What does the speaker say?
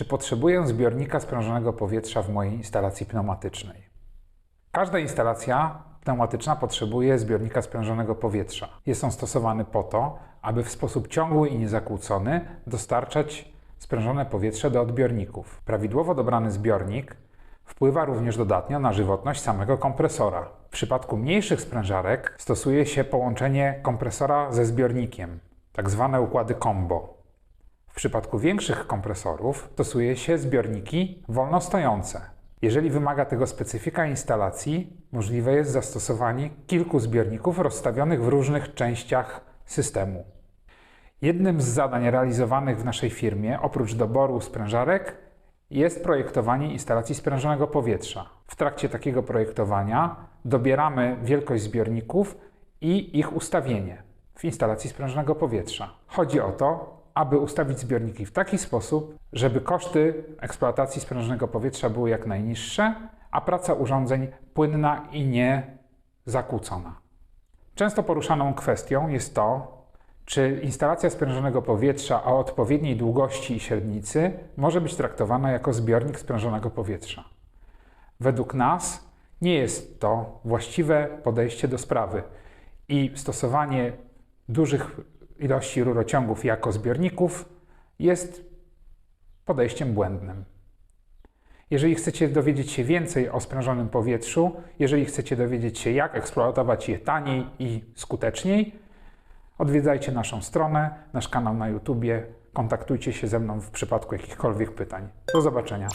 Czy potrzebuję zbiornika sprężonego powietrza w mojej instalacji pneumatycznej? Każda instalacja pneumatyczna potrzebuje zbiornika sprężonego powietrza. Jest on stosowany po to, aby w sposób ciągły i niezakłócony dostarczać sprężone powietrze do odbiorników. Prawidłowo dobrany zbiornik wpływa również dodatnio na żywotność samego kompresora. W przypadku mniejszych sprężarek stosuje się połączenie kompresora ze zbiornikiem, tak zwane układy combo. W przypadku większych kompresorów stosuje się zbiorniki wolnostojące. Jeżeli wymaga tego specyfika instalacji, możliwe jest zastosowanie kilku zbiorników rozstawionych w różnych częściach systemu. Jednym z zadań realizowanych w naszej firmie, oprócz doboru sprężarek, jest projektowanie instalacji sprężonego powietrza. W trakcie takiego projektowania dobieramy wielkość zbiorników i ich ustawienie w instalacji sprężonego powietrza. Chodzi o to, aby ustawić zbiorniki w taki sposób, żeby koszty eksploatacji sprężonego powietrza były jak najniższe, a praca urządzeń płynna i nie zakłócona. Często poruszaną kwestią jest to, czy instalacja sprężonego powietrza o odpowiedniej długości i średnicy może być traktowana jako zbiornik sprężonego powietrza. Według nas nie jest to właściwe podejście do sprawy i stosowanie dużych ilości rurociągów jako zbiorników jest podejściem błędnym. Jeżeli chcecie dowiedzieć się więcej o sprężonym powietrzu, jeżeli chcecie dowiedzieć się, jak eksploatować je taniej i skuteczniej, odwiedzajcie naszą stronę, nasz kanał na YouTube, kontaktujcie się ze mną w przypadku jakichkolwiek pytań. Do zobaczenia.